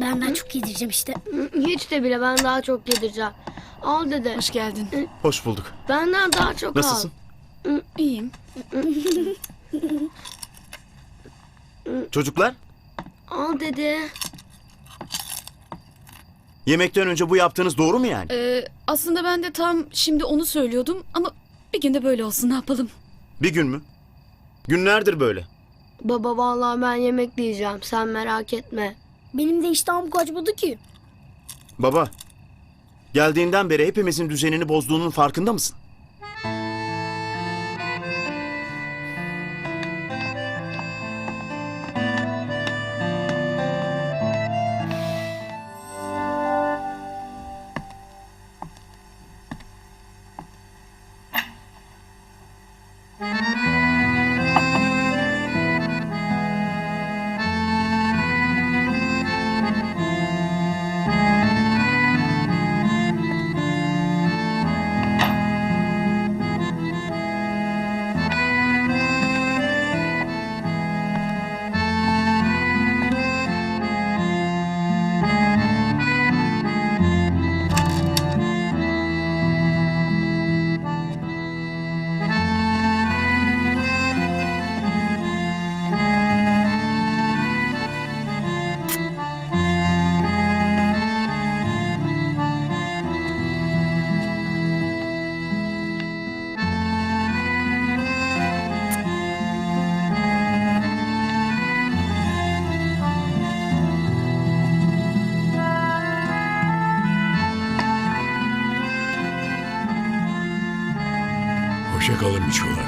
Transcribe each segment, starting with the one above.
Ben daha çok yedireceğim işte. Hiç de bile ben daha çok yedireceğim. Al dede. Hoş geldin. Hoş bulduk. Benden daha çok Nasılsın? İyiyim. Çocuklar? al. Al dede. Yemekten önce bu yaptığınız doğru mu yani? Ee, aslında ben de tam şimdi onu söylüyordum ama bir günde böyle olsun ne yapalım. Bir gün mü? Günlerdir böyle. Baba vallahi ben yemek yiyeceğim. Sen merak etme. Benim de iştahım kaçmadı ki. Baba, geldiğinden beri hepimizin düzenini bozduğunun farkında mısın? Hoşça kalın biçolar.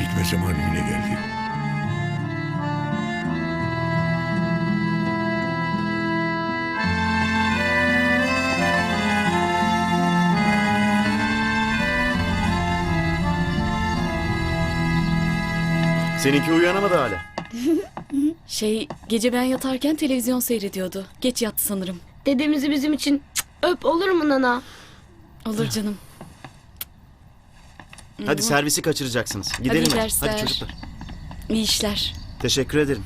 Gitme zamanı yine geldi. Seninki uyanamadı hala. Şey gece ben yatarken televizyon seyrediyordu. Geç yattı sanırım. Dedemizi bizim için cık, öp olur mu nana? Olur canım. Hadi servisi kaçıracaksınız. Gidelim iyi hadi. dersler. Hadi çocuklar. İyi işler. Teşekkür ederim.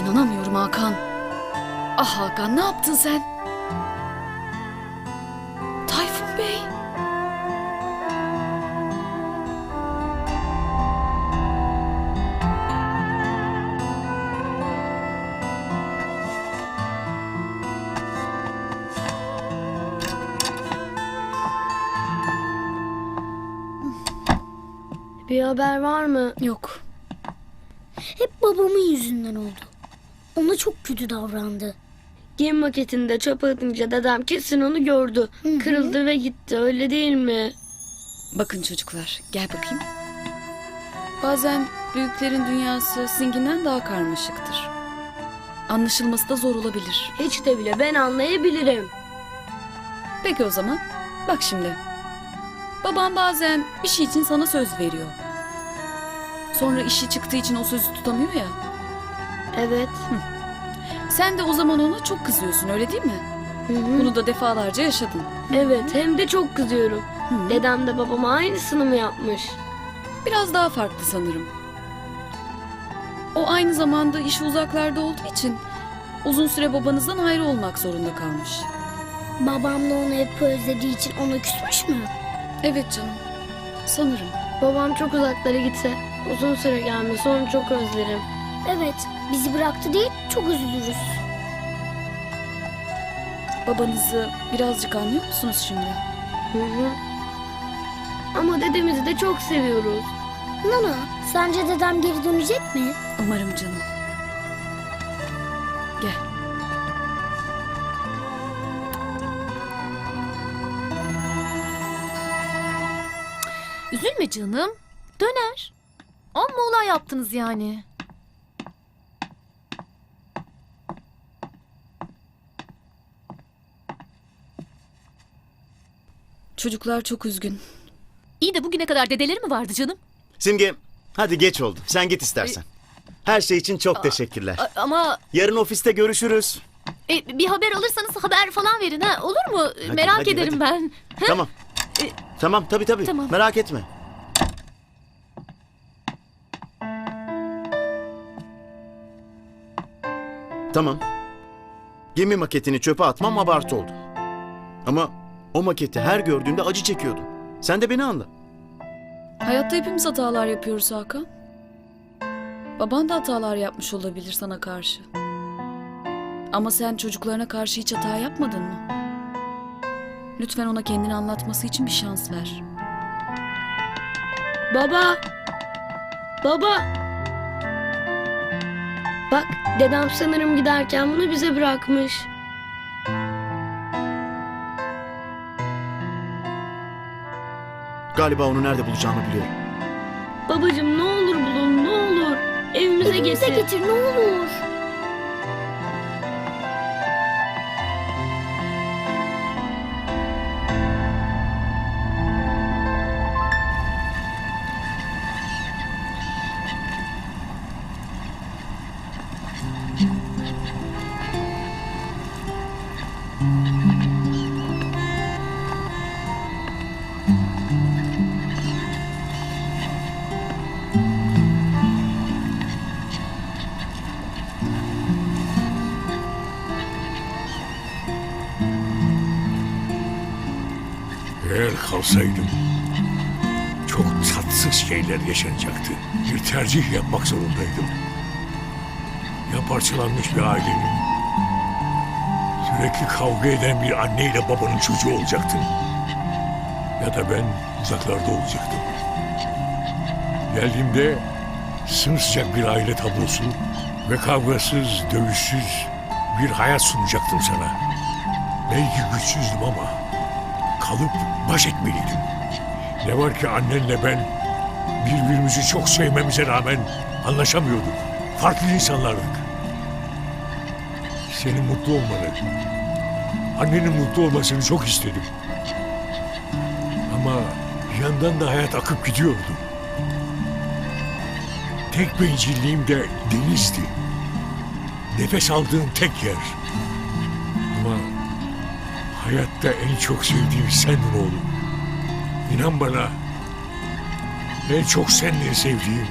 İnanamıyorum Hakan. Ah Hakan ne yaptın sen? Bir haber var mı? Yok. Hep babamın yüzünden oldu. Ona çok kötü davrandı. Giyim maketinde çöpe atınca dedem kesin onu gördü. Kırıldı ve gitti öyle değil mi? Bakın çocuklar gel bakayım. Bazen büyüklerin dünyası sizinkinden daha karmaşıktır. Anlaşılması da zor olabilir. Hiç de bile ben anlayabilirim. Peki o zaman. Bak şimdi. Babam bazen bir şey için sana söz veriyor. Sonra işi çıktığı için o sözü tutamıyor ya. Evet. Sen de o zaman ona çok kızıyorsun öyle değil mi? Hı hı. Bunu da defalarca yaşadın. Evet hem de çok kızıyorum. Hı. Dedem de babama aynısını mı yapmış? Biraz daha farklı sanırım. O aynı zamanda işi uzaklarda olduğu için uzun süre babanızdan ayrı olmak zorunda kalmış. Babam da onu hep özlediği için ona küsmüş mü? Evet canım. Sanırım. Babam çok uzaklara gitse uzun süre gelmese onu çok özlerim. Evet, bizi bıraktı değil, çok üzülürüz. Babanızı birazcık anlıyor musunuz şimdi? Hı hı. Ama dedemizi de çok seviyoruz. Nana, sence dedem geri dönecek mi? Umarım canım. Üzülme canım. Döner. Amma olay yaptınız yani. Çocuklar çok üzgün. İyi de bugüne kadar dedeleri mi vardı canım? Simge, hadi geç oldu. Sen git istersen. Her şey için çok teşekkürler. A- ama Yarın ofiste görüşürüz. E, bir haber alırsanız haber falan verin ha. Olur mu? Merak hadi, ederim hadi. ben. Tamam. E, Tamam tabii tabii. Tamam. Merak etme. Tamam. Gemi maketini çöpe atmam abartı oldu. Ama o maketi her gördüğümde acı çekiyordum. Sen de beni anla. Hayatta hepimiz hatalar yapıyoruz Hakan. Baban da hatalar yapmış olabilir sana karşı. Ama sen çocuklarına karşı hiç hata yapmadın mı? Lütfen ona kendini anlatması için bir şans ver. Baba. Baba. Bak dedem sanırım giderken bunu bize bırakmış. Galiba onu nerede bulacağımı biliyorum. Babacım ne olur bulun ne olur. Evimize Evimize getir. getir ne olur. Eğer kalsaydım çok tatsız şeyler yaşanacaktı. Bir tercih yapmak zorundaydım. Ya parçalanmış bir ailenin, sürekli kavga eden bir anneyle babanın çocuğu olacaktım. Ya da ben uzaklarda olacaktım. Geldiğimde sımsıcak bir aile tablosu ve kavgasız, dövüşsüz bir hayat sunacaktım sana. Belki güçsüzdüm ama kalıp baş etmeliydim. Ne var ki annenle ben birbirimizi çok sevmemize rağmen anlaşamıyorduk. Farklı insanlardık. Senin mutlu olmanı, annenin mutlu olmasını çok istedim. Ama bir yandan da hayat akıp gidiyordu. Tek bencilliğim de denizdi. Nefes aldığım tek yer. Ama Hayatta en çok sevdiğim sendin oğlum. İnan bana. En çok sendin sevdiğim.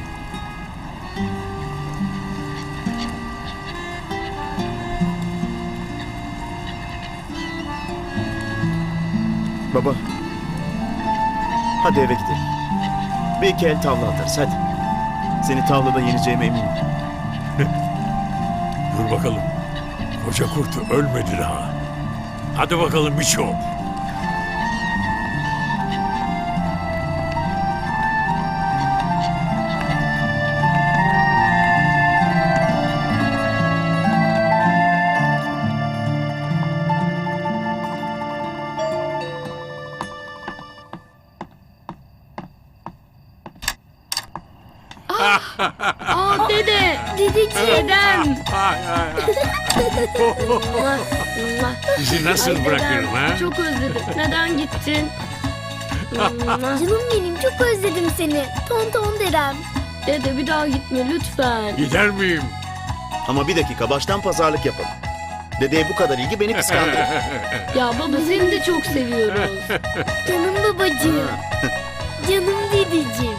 Baba. Hadi eve gidelim. Bir iki el tavla atarız hadi. Seni tavlada yeneceğime eminim. Dur bakalım. Koca kurt ölmedi daha. Hadi bakalım Miço. Dedem. Mwah, mwah. Bizi nasıl Ay, bırakırım dedem, ha? Çok özledim. Neden gittin? Canım benim çok özledim seni. Ton ton dedem. Dede bir daha gitme lütfen. Gider miyim? Ama bir dakika baştan pazarlık yapalım. Dedeye bu kadar ilgi beni kıskandırır. Ya baba seni de çok seviyoruz. Canım babacığım. Canım dedeciğim.